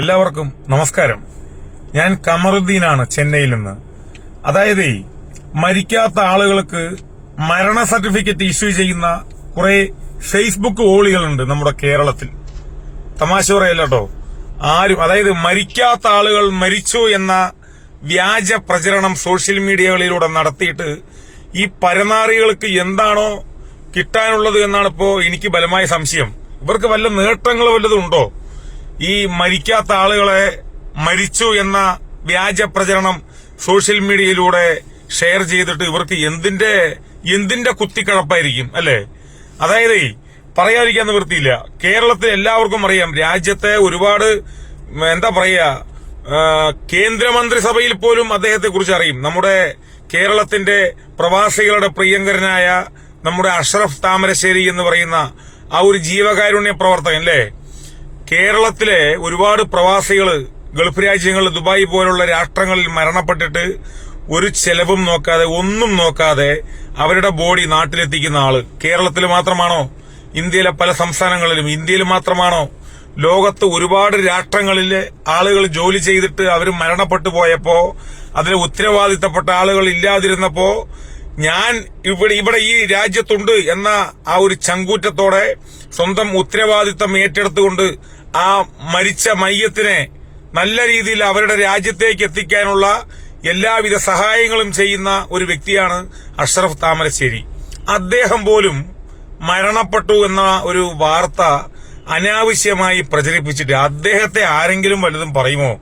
എല്ലാവർക്കും നമസ്കാരം. ഞാൻ കമറുദ്ദീനാണ് ചെന്നൈയിൽ നിന്ന്. അതായത് മരിക്കാത്ത ആളുകൾക്ക് മരണ സർട്ടിഫിക്കറ്റ് ഇഷ്യൂ ചെയ്യുന്ന കുറെ ഫേസ്ബുക്ക് ഓളികളുണ്ട് നമ്മുടെ കേരളത്തിൽ. തമാശ പറയല്ല കേട്ടോ. ആരും അതായത് മരിക്കാത്ത ആളുകൾ മരിച്ചു എന്ന വ്യാജ പ്രചരണം സോഷ്യൽ മീഡിയകളിലൂടെ നടത്തിയിട്ട് ഈ പരനാറികൾക്ക് എന്താണോ കിട്ടാനുള്ളത് എന്നാണ് ഇപ്പോ എനിക്ക് ബലമായ സംശയം. ഇവർക്ക് വല്ല നേട്ടങ്ങൾ വല്ലതും ഉണ്ടോ? ഈ മരിക്കാത്ത ആളുകളെ മരിച്ചു എന്ന വ്യാജ പ്രചരണം സോഷ്യൽ മീഡിയയിലൂടെ ഷെയർ ചെയ്തിട്ട് ഇവർക്ക് എന്തിന്റെ എന്തിന്റെ കുത്തിക്കഴപ്പായിരിക്കും അല്ലെ? അതായത് പറയാതിരിക്കാൻ നിവൃത്തിയില്ല. കേരളത്തിൽ എല്ലാവർക്കും അറിയാം രാജ്യത്തെ ഒരുപാട് എന്താ പറയാ കേന്ദ്രമന്ത്രിസഭയിൽ പോലും അദ്ദേഹത്തെ കുറിച്ച് അറിയും. നമ്മുടെ കേരളത്തിന്റെ പ്രവാസികളുടെ പ്രിയങ്കരനായ നമ്മുടെ അഷ്റഫ് താമരശ്ശേരി എന്ന് പറയുന്ന ആ ഒരു ജീവകാരുണ്യ പ്രവർത്തകൻ അല്ലേ? കേരളത്തിലെ ഒരുപാട് പ്രവാസികൾ ഗൾഫ് രാജ്യങ്ങളിൽ ദുബായ് പോലുള്ള രാഷ്ട്രങ്ങളിൽ മരണപ്പെട്ടിട്ട് ഒരു ചെലവും നോക്കാതെ ഒന്നും നോക്കാതെ അവരുടെ ബോഡി നാട്ടിലെത്തിക്കുന്ന ആൾ. കേരളത്തിൽ മാത്രമാണോ? ഇന്ത്യയിലെ പല സംസ്ഥാനങ്ങളിലും. ഇന്ത്യയിൽ മാത്രമാണോ? ലോകത്ത് ഒരുപാട് രാഷ്ട്രങ്ങളിലെ ആളുകൾ ജോലി ചെയ്തിട്ട് അവർ മരണപ്പെട്ടു പോയപ്പോ അതിന് ഉത്തരവാദിത്തപ്പെട്ട ആളുകൾ ഇല്ലാതിരുന്നപ്പോ ഞാൻ ഇവിടെ ഇവിടെ ഈ രാജ്യത്തുണ്ട് എന്ന ആ ഒരു ചങ്കൂറ്റത്തോടെ സ്വന്തം ഉത്തരവാദിത്തം ഏറ്റെടുത്തുകൊണ്ട് ആ മരിച്ച മയ്യത്തിനെ നല്ല രീതിയിൽ അവരുടെ രാജ്യത്തേക്ക് എത്തിക്കാനുള്ള എല്ലാവിധ സഹായങ്ങളും ചെയ്യുന്ന ഒരു വ്യക്തിയാണ് അഷ്റഫ് താമരശ്ശേരി. അദ്ദേഹം പോലും മരണപ്പെട്ടു എന്ന ഒരു വാർത്ത അനാവശ്യമായി പ്രചരിപ്പിച്ചിട്ട് അദ്ദേഹത്തെ ആരെങ്കിലും വലുതും പറയുമോ?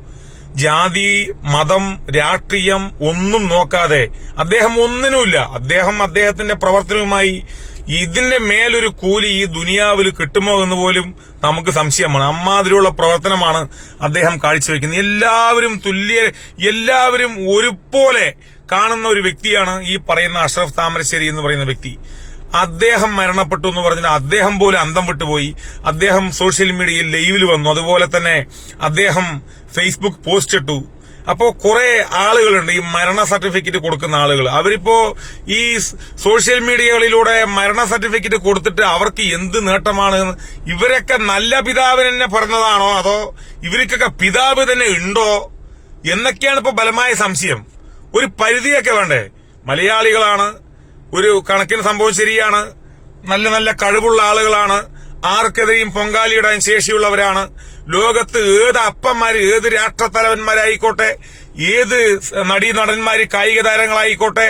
ജാതി മതം രാഷ്ട്രീയം ഒന്നും നോക്കാതെ അദ്ദേഹം ഒന്നിനുമില്ല. അദ്ദേഹം അദ്ദേഹത്തിന്റെ പ്രവർത്തനവുമായി ഇതിന്റെ മേലൊരു കൂലി ഈ ദുനിയാവിൽ കിട്ടുമോ എന്ന് പോലും നമുക്ക് സംശയമാണ്. അമ്മാതിരിയുള്ള പ്രവർത്തനമാണ് അദ്ദേഹം കാഴ്ചവെക്കുന്നത്. എല്ലാവരും തുല്യ എല്ലാവരും ഒരുപോലെ കാണുന്ന ഒരു വ്യക്തിയാണ് ഈ പറയുന്ന അഷ്റഫ് താമരശ്ശേരി എന്ന് പറയുന്ന വ്യക്തി. അദ്ദേഹം മരണപ്പെട്ടു എന്ന് പറഞ്ഞാൽ അദ്ദേഹം പോലും അന്തം വിട്ടുപോയി. അദ്ദേഹം സോഷ്യൽ മീഡിയയിൽ ലൈവിൽ വന്നു. അതുപോലെ തന്നെ അദ്ദേഹം ഫേസ്ബുക്ക് പോസ്റ്റ് ഇട്ടു. അപ്പോ കുറെ ആളുകളുണ്ട് ഈ മരണ സർട്ടിഫിക്കറ്റ് കൊടുക്കുന്ന ആളുകൾ അവരിപ്പോ ഈ സോഷ്യൽ മീഡിയകളിലൂടെ മരണ സർട്ടിഫിക്കറ്റ് കൊടുത്തിട്ട് അവർക്ക് എന്ത് നേട്ടമാണ് ഇവരൊക്കെ നല്ല പിതാവിന് തന്നെ പറഞ്ഞതാണോ? അതോ ഇവർക്കൊക്കെ പിതാവ് തന്നെ ഉണ്ടോ? എന്നൊക്കെയാണ് ഇപ്പൊ ബലമായ സംശയം. ഒരു പരിധിയൊക്കെ വേണ്ടേ? മലയാളികളാണ് ഒരു കണക്കിന് സംഭവം ശരിയാണ് നല്ല നല്ല കഴിവുള്ള ആളുകളാണ് ആർക്കെതിരെയും പൊങ്കാലിയിടാൻ ശേഷിയുള്ളവരാണ്. ലോകത്ത് ഏത് അപ്പന്മാര് ഏത് രാഷ്ട്രത്തലവന്മാരായിക്കോട്ടെ ഏത് നടീനടന്മാര് കായിക താരങ്ങളായിക്കോട്ടെ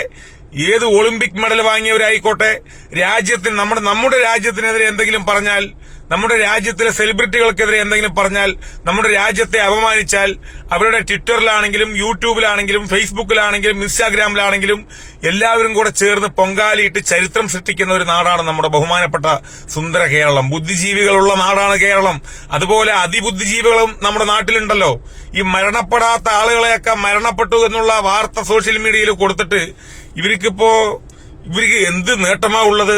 ഏത് ഒളിമ്പിക് മെഡൽ വാങ്ങിയവരായിക്കോട്ടെ രാജ്യത്തിന് നമ്മുടെ നമ്മുടെ രാജ്യത്തിനെതിരെ എന്തെങ്കിലും പറഞ്ഞാൽ നമ്മുടെ രാജ്യത്തിലെ സെലിബ്രിറ്റികൾക്കെതിരെ എന്തെങ്കിലും പറഞ്ഞാൽ നമ്മുടെ രാജ്യത്തെ അപമാനിച്ചാൽ അവരുടെ ട്വിറ്ററിലാണെങ്കിലും യൂട്യൂബിലാണെങ്കിലും ഫേസ്ബുക്കിലാണെങ്കിലും ഇൻസ്റ്റാഗ്രാമിലാണെങ്കിലും എല്ലാവരും കൂടെ ചേർന്ന് പൊങ്കാലിയിട്ട് ചരിത്രം സൃഷ്ടിക്കുന്ന ഒരു നാടാണ് നമ്മുടെ ബഹുമാനപ്പെട്ട സുന്ദര കേരളം. ബുദ്ധിജീവികളുള്ള നാടാണ് കേരളം. അതുപോലെ അതിബുദ്ധിജീവികളും നമ്മുടെ നാട്ടിലുണ്ടല്ലോ. ഈ മരണപ്പെടാത്ത ആളുകളെയൊക്കെ മരണപ്പെട്ടു എന്നുള്ള വാർത്ത സോഷ്യൽ മീഡിയയിൽ കൊടുത്തിട്ട് ഇവർക്കിപ്പോ ഇവർക്ക് എന്ത് നേട്ടമാ ഉള്ളത്?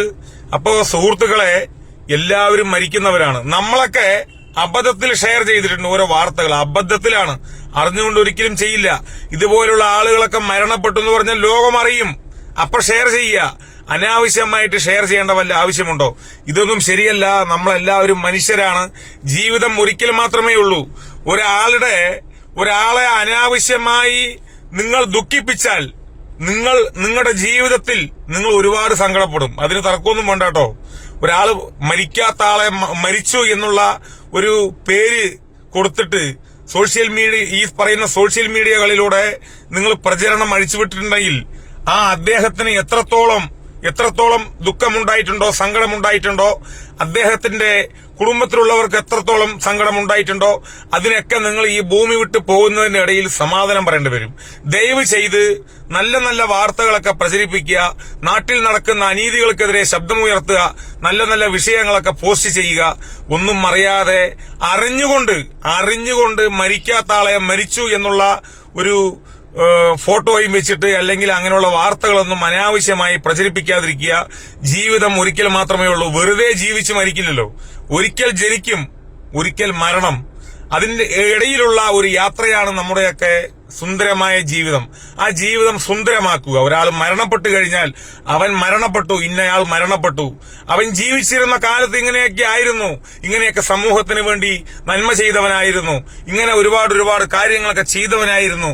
അപ്പോ സുഹൃത്തുക്കളെ എല്ലാവരും മരിക്കുന്നവരാണ്. നമ്മളൊക്കെ അബദ്ധത്തിൽ ഷെയർ ചെയ്തിട്ടുണ്ട് ഓരോ വാർത്തകൾ. അബദ്ധത്തിലാണ്. അറിഞ്ഞുകൊണ്ട് ഒരിക്കലും ചെയ്യില്ല. ഇതുപോലുള്ള ആളുകളൊക്കെ മരണപ്പെട്ടു എന്ന് പറഞ്ഞാൽ ലോകം അറിയും. അപ്പൊ ഷെയർ ചെയ്യുക. അനാവശ്യമായിട്ട് ഷെയർ ചെയ്യേണ്ട വല്ല ആവശ്യമുണ്ടോ? ഇതൊന്നും ശരിയല്ല. നമ്മളെല്ലാവരും മനുഷ്യരാണ്. ജീവിതം ഒരിക്കൽ മാത്രമേ ഉള്ളൂ. ഒരാളുടെ ഒരാളെ അനാവശ്യമായി നിങ്ങൾ ദുഃഖിപ്പിച്ചാൽ നിങ്ങൾ നിങ്ങളുടെ ജീവിതത്തിൽ നിങ്ങൾ ഒരുപാട് സങ്കടപ്പെടും. അതിന് തർക്കമൊന്നും വേണ്ട കേട്ടോ. ഒരാൾ മരിക്കാത്ത ആളെ മരിച്ചു എന്നുള്ള ഒരു പേര് കൊടുത്തിട്ട് സോഷ്യൽ മീഡിയ ഈ പറയുന്ന സോഷ്യൽ മീഡിയകളിലൂടെ നിങ്ങൾ പ്രചരണം അഴിച്ചുവിട്ടിട്ടുണ്ടെങ്കിൽ ആ അദ്ദേഹത്തിന് എത്രത്തോളം എത്രത്തോളം ദുഃഖമുണ്ടായിട്ടുണ്ടോ സങ്കടമുണ്ടായിട്ടുണ്ടോ അദ്ദേഹത്തിന്റെ കുടുംബത്തിലുള്ളവർക്ക് എത്രത്തോളം സങ്കടമുണ്ടായിട്ടുണ്ടോ അതിനൊക്കെ നിങ്ങൾ ഈ ഭൂമി വിട്ട് പോകുന്നതിന്റെ ഇടയിൽ സമാധാനം പറയേണ്ടി വരും. ദയവ് ചെയ്ത് നല്ല നല്ല വാർത്തകളൊക്കെ പ്രചരിപ്പിക്കുക നാട്ടിൽ നടക്കുന്ന അനീതികൾക്കെതിരെ ശബ്ദമുയർത്തുക നല്ല നല്ല വിഷയങ്ങളൊക്കെ പോസ്റ്റ് ചെയ്യുക. ഒന്നും അറിയാതെ അറിഞ്ഞുകൊണ്ട് അറിഞ്ഞുകൊണ്ട് മരിക്കാത്ത ആളെ മരിച്ചു എന്നുള്ള ഒരു ഫോട്ടോയും വെച്ചിട്ട് അല്ലെങ്കിൽ അങ്ങനെയുള്ള വാർത്തകളൊന്നും അനാവശ്യമായി പ്രചരിപ്പിക്കാതിരിക്കുക. ജീവിതം ഒരിക്കൽ മാത്രമേ ഉള്ളൂ. വെറുതെ ജീവിച്ച് മരിക്കില്ലല്ലോ. ഒരിക്കൽ ജനിക്കും ഒരിക്കൽ മരണം. അതിന്റെ ഇടയിലുള്ള ഒരു യാത്രയാണ് നമ്മുടെയൊക്കെ സുന്ദരമായ ജീവിതം. ആ ജീവിതം സുന്ദരമാക്കുക. ഒരാൾ മരണപ്പെട്ടു കഴിഞ്ഞാൽ അവൻ മരണപ്പെട്ടു ഇന്നയാൾ മരണപ്പെട്ടു. അവൻ ജീവിച്ചിരുന്ന കാലത്ത് ഇങ്ങനെയൊക്കെ ആയിരുന്നു. ഇങ്ങനെയൊക്കെ സമൂഹത്തിന് വേണ്ടി നന്മ ചെയ്തവനായിരുന്നു. ഇങ്ങനെ ഒരുപാട് ഒരുപാട് കാര്യങ്ങളൊക്കെ ചെയ്തവനായിരുന്നു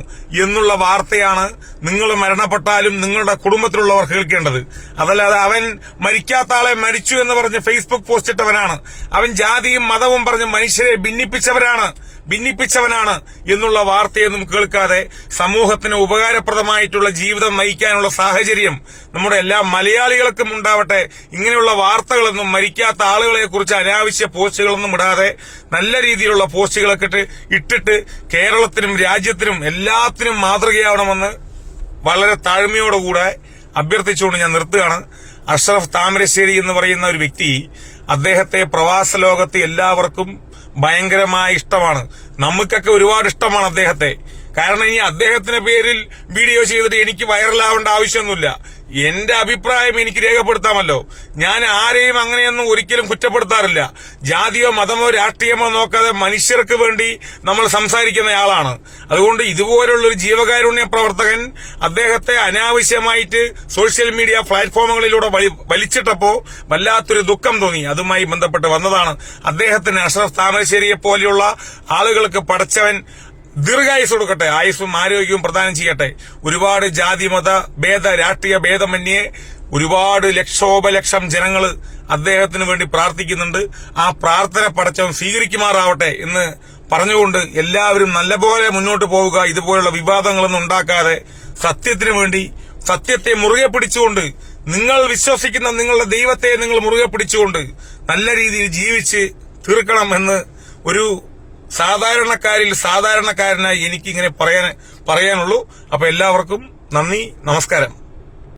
എന്നുള്ള വാർത്തയാണ് നിങ്ങൾ മരണപ്പെട്ടാലും നിങ്ങളുടെ കുടുംബത്തിലുള്ളവർ കേൾക്കേണ്ടത്. അതല്ലാതെ അവൻ മരിക്കാത്ത ആളെ മരിച്ചു എന്ന് പറഞ്ഞ് ഫേസ്ബുക്ക് പോസ്റ്റ് ഇട്ടവനാണ്. അവൻ ജാതിയും മതവും പറഞ്ഞ് മനുഷ്യരെ ഭിന്നിപ്പിച്ചവരാണ്. ഭിന്നിപ്പിച്ചവനാണ് എന്നുള്ള വാർത്തയൊന്നും കേൾക്കാതെ സമൂഹത്തിന് ഉപകാരപ്രദമായിട്ടുള്ള ജീവിതം നയിക്കാനുള്ള സാഹചര്യം നമ്മുടെ എല്ലാ മലയാളികൾക്കും ഉണ്ടാവട്ടെ ഇങ്ങനെയുള്ള വാർത്തകളൊന്നും മരിക്കാത്ത ആളുകളെ കുറിച്ച് അനാവശ്യ പോസ്റ്റുകളൊന്നും ഇടാതെ നല്ല രീതിയിലുള്ള പോസ്റ്റുകളൊക്കെ ഇട്ട് ഇട്ടിട്ട് കേരളത്തിനും രാജ്യത്തിനും എല്ലാത്തിനും മാതൃകയാവണമെന്ന് വളരെ താഴ്മയോടുകൂടെ അഭ്യർത്ഥിച്ചുകൊണ്ട് ഞാൻ നിർത്തുകയാണ്. അഷ്റഫ് താമരശ്ശേരി എന്ന് പറയുന്ന ഒരു വ്യക്തി അദ്ദേഹത്തെ പ്രവാസ ലോകത്ത് എല്ലാവർക്കും ഭയങ്കരമായ ഇഷ്ടമാണ്. നമുക്കൊക്കെ ഒരുപാട് ഇഷ്ടമാണ് അദ്ദേഹത്തെ. കാരണം ഇനി അദ്ദേഹത്തിന്റെ പേരിൽ വീഡിയോ ചെയ്തിട്ട് എനിക്ക് വൈറലാവേണ്ട ആവശ്യമൊന്നുമില്ല. എന്റെ അഭിപ്രായം എനിക്ക് രേഖപ്പെടുത്താമല്ലോ. ഞാൻ ആരെയും അങ്ങനെയൊന്നും ഒരിക്കലും കുറ്റപ്പെടുത്താറില്ല. ജാതിയോ മതമോ രാഷ്ട്രീയമോ നോക്കാതെ മനുഷ്യർക്ക് വേണ്ടി നമ്മൾ സംസാരിക്കുന്നയാളാണ്. അതുകൊണ്ട് ഇതുപോലുള്ള ഒരു ജീവകാരുണ്യ പ്രവർത്തകൻ അദ്ദേഹത്തെ അനാവശ്യമായിട്ട് സോഷ്യൽ മീഡിയ പ്ലാറ്റ്ഫോമുകളിലൂടെ വലിച്ചിട്ടപ്പോൾ വലിച്ചിട്ടപ്പോ വല്ലാത്തൊരു ദുഃഖം തോന്നി. അതുമായി ബന്ധപ്പെട്ട് വന്നതാണ് അദ്ദേഹത്തിന് അഷ്റഫ് താമരശ്ശേരിയെ പോലെയുള്ള ആളുകൾക്ക് പടച്ചവൻ ദീർഘായുസ് കൊടുക്കട്ടെ. ആയുസ്സും ആരോഗ്യവും പ്രദാനം ചെയ്യട്ടെ. ഒരുപാട് ജാതി മത ഭേദ രാഷ്ട്രീയ ഭേദമന്യേ ഒരുപാട് ലക്ഷോപലക്ഷം ജനങ്ങൾ അദ്ദേഹത്തിന് വേണ്ടി പ്രാർത്ഥിക്കുന്നുണ്ട്. ആ പ്രാർത്ഥന പടച്ചവൻ സ്വീകരിക്കുമാറാവട്ടെ എന്ന് പറഞ്ഞുകൊണ്ട് എല്ലാവരും നല്ലപോലെ മുന്നോട്ട് പോവുക. ഇതുപോലുള്ള വിവാദങ്ങളൊന്നും ഉണ്ടാക്കാതെ സത്യത്തിന് വേണ്ടി സത്യത്തെ മുറുകെ പിടിച്ചുകൊണ്ട് നിങ്ങൾ വിശ്വസിക്കുന്ന നിങ്ങളുടെ ദൈവത്തെ നിങ്ങൾ മുറുകെ പിടിച്ചുകൊണ്ട് നല്ല രീതിയിൽ ജീവിച്ച് തീർക്കണം എന്ന് ഒരു സാധാരണക്കാരിൽ സാധാരണക്കാരനായി എനിക്കിങ്ങനെ പറയാൻ പറയാനുള്ളൂ. അപ്പൊ എല്ലാവർക്കും നന്ദി നമസ്കാരം.